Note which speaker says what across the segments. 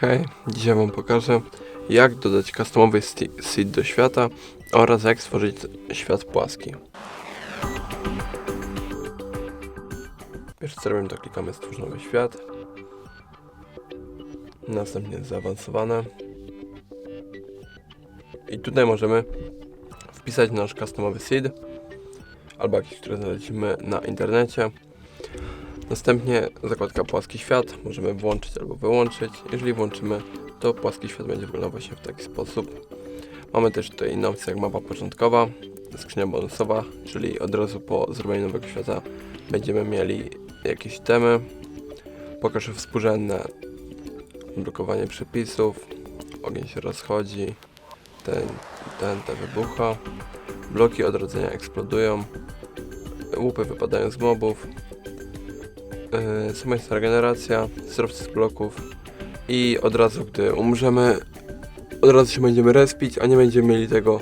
Speaker 1: Hej, dzisiaj wam pokażę jak dodać customowy seed do świata oraz jak stworzyć świat płaski. Pierwsze co robimy to klikamy stwórz nowy świat. Następnie zaawansowane. I tutaj możemy wpisać nasz customowy seed albo jakiś, który znaleźliśmy na internecie. Następnie zakładka płaski świat. Możemy włączyć albo wyłączyć. Jeżeli włączymy, to płaski świat będzie wyglądał właśnie w taki sposób. Mamy też tutaj inną opcję jak mapa początkowa, skrzynia bonusowa, czyli od razu po zrobieniu nowego świata będziemy mieli jakieś temy. Pokażę współrzędne, blokowanie przepisów, ogień się rozchodzi, ten, ten, te wybucha, bloki odrodzenia eksplodują, łupy wypadają z mobów, yy, samotna regeneracja, surowce z bloków i od razu gdy umrzemy, od razu się będziemy respić, a nie będziemy mieli tego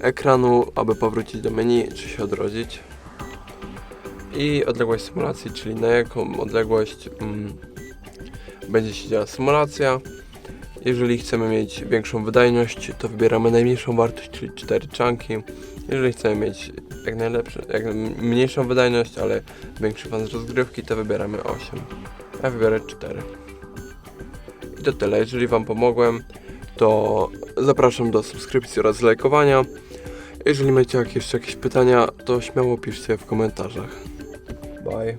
Speaker 1: ekranu, aby powrócić do menu czy się odrodzić. I odległość symulacji, czyli na jaką odległość mm, będzie się działa symulacja. Jeżeli chcemy mieć większą wydajność, to wybieramy najmniejszą wartość, czyli 4 czanki. Jeżeli chcemy mieć jak najlepsze, jak mniejszą wydajność, ale większy fan z rozgrywki, to wybieramy 8. Ja wybiorę 4. I to tyle. Jeżeli Wam pomogłem, to zapraszam do subskrypcji oraz lajkowania. Jeżeli macie jeszcze jakieś pytania, to śmiało piszcie w komentarzach. Bye.